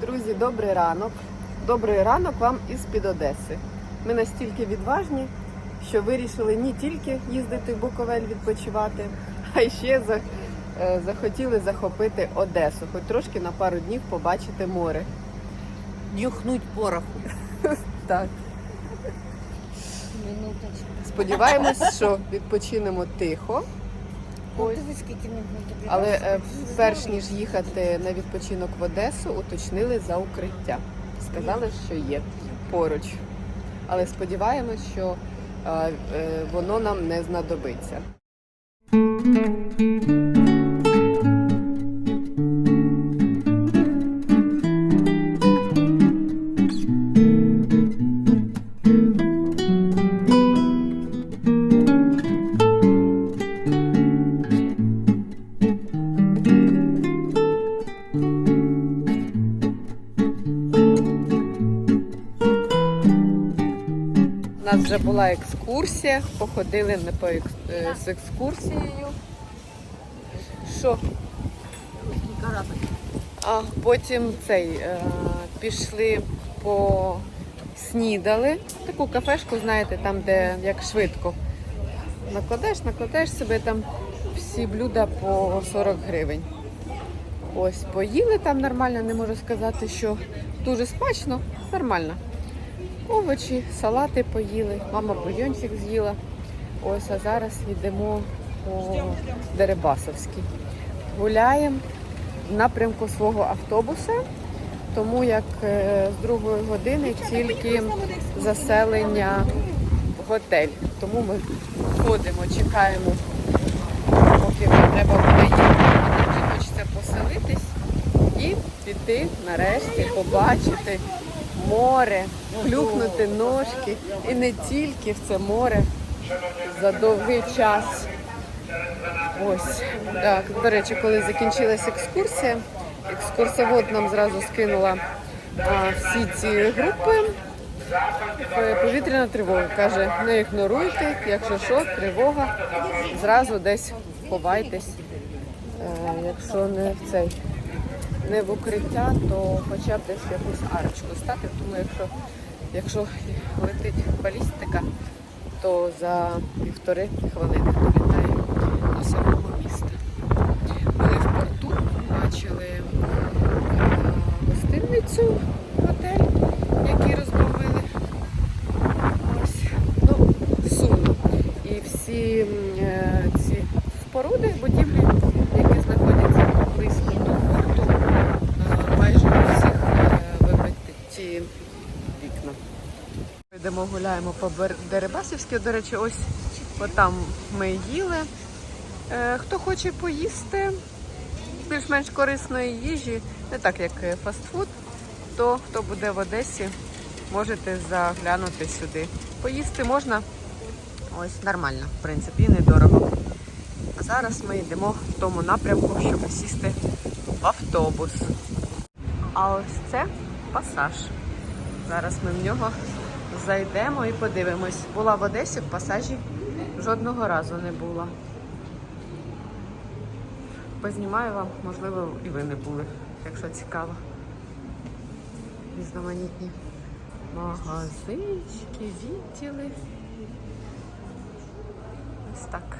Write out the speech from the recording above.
Друзі, добрий ранок. Добрий ранок вам із під Одеси. Ми настільки відважні, що вирішили не тільки їздити в Буковель відпочивати, а й ще е, захотіли захопити Одесу, хоч трошки на пару днів побачити море. Нюхнуть пороху. Так, сподіваємось, що відпочинемо тихо. Ось. дивись, скільки минут тобі. Але е, перш ніж їхати на відпочинок в Одесу, уточнили за укриття. Сказали, що є поруч. Але сподіваємось, що е, е, воно нам не знадобиться. Нас вже була екскурсія, походили ми по екс- е, з екскурсією. Що? А потім цей е, пішли по снідали. Таку кафешку, знаєте, там, де як швидко. Накладеш, накладеш себе там всі блюда по 40 гривень. Ось, поїли там нормально, не можу сказати, що дуже смачно, нормально. Овочі, салати поїли, мама бульйончик з'їла. Ось, а зараз йдемо по Дерибасовській. Гуляємо в напрямку свого автобуса, тому як е, з другої години тільки заселення в готель. Тому ми ходимо, чекаємо, поки треба буде їхати. Хочеться поселитись і піти нарешті, побачити море, плюхнути ножки. І не тільки в це море за довгий час. Ось так. До речі, коли закінчилася екскурсія, екскурсовод нам зразу скинула а, всі ці групи. Е, Повітряна тривога каже, не ігноруйте, якщо що, тривога, зразу десь ховайтесь. Е, якщо не в цей не в укриття, то хоча б десь якусь арочку стати. Тому якщо, якщо летить балістика, то за півтори хвилини долітає до самого міста. Були в порту, бачили гостинницю. гостиницю, готель, який розбомбили. Ось, ну, сумно. І всі м, е, ці споруди, будівлі, які знаходяться близько до порту, е, майже у всіх е, вибиті вікна. Йдемо гуляємо по Дерибасівській. До речі, ось там ми їли. Е, Хто хоче поїсти більш-менш корисної їжі, не так як е, фастфуд, то хто буде в Одесі, можете заглянути сюди. Поїсти можна ось нормально, в принципі, недорого. А зараз ми йдемо в тому напрямку, щоб сісти в автобус. А ось це пасаж. Зараз ми в нього зайдемо і подивимось. Була в Одесі в пасажі, жодного разу не була. Познімаю вам, можливо, і ви не були, якщо цікаво. Різноманітні магазинчики, відділи. Ось так.